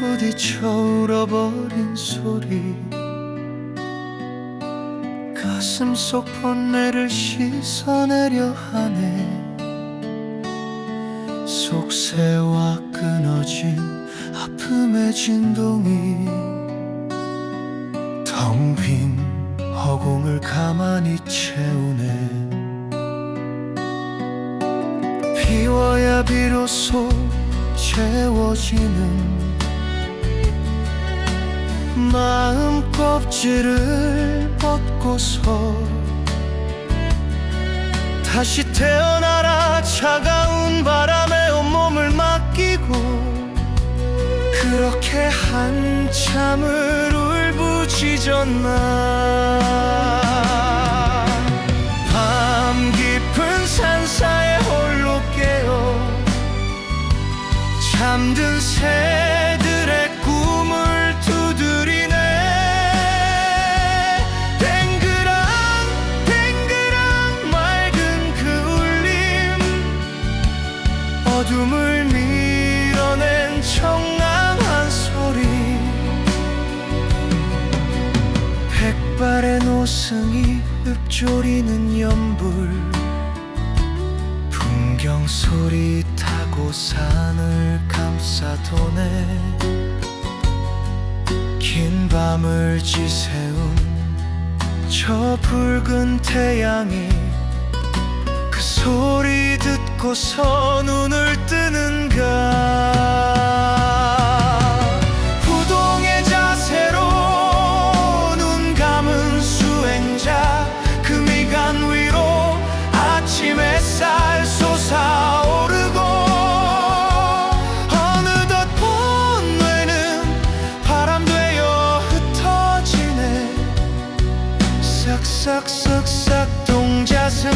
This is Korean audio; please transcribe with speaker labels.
Speaker 1: 부딪혀 울어버린 소리. 가슴 속 번뇌를 씻어내려 하네. 속세와 끊어진 아픔의 진동이. 텅 빈 허공을 가만히 채우네. 비워야 비로소 채워지는 마음 껍질을 벗고서 다시 태어나라 차가운 바람에 온몸을 맡기고 그렇게 한참을 울부짖었나 잠든 새들의 꿈을 두드리네. 댕그랑 댕그랑 맑은 그 울림. 어둠을 밀어낸 청량한 소리. 백발의 노승이 읊조리는 연불. 풍경 소리 타 고 산을 감싸도네. 긴 밤을 지새운 저 붉은 태양이 그 소리 듣고서 눈을 뜨는가 싹싹싹싹 동자승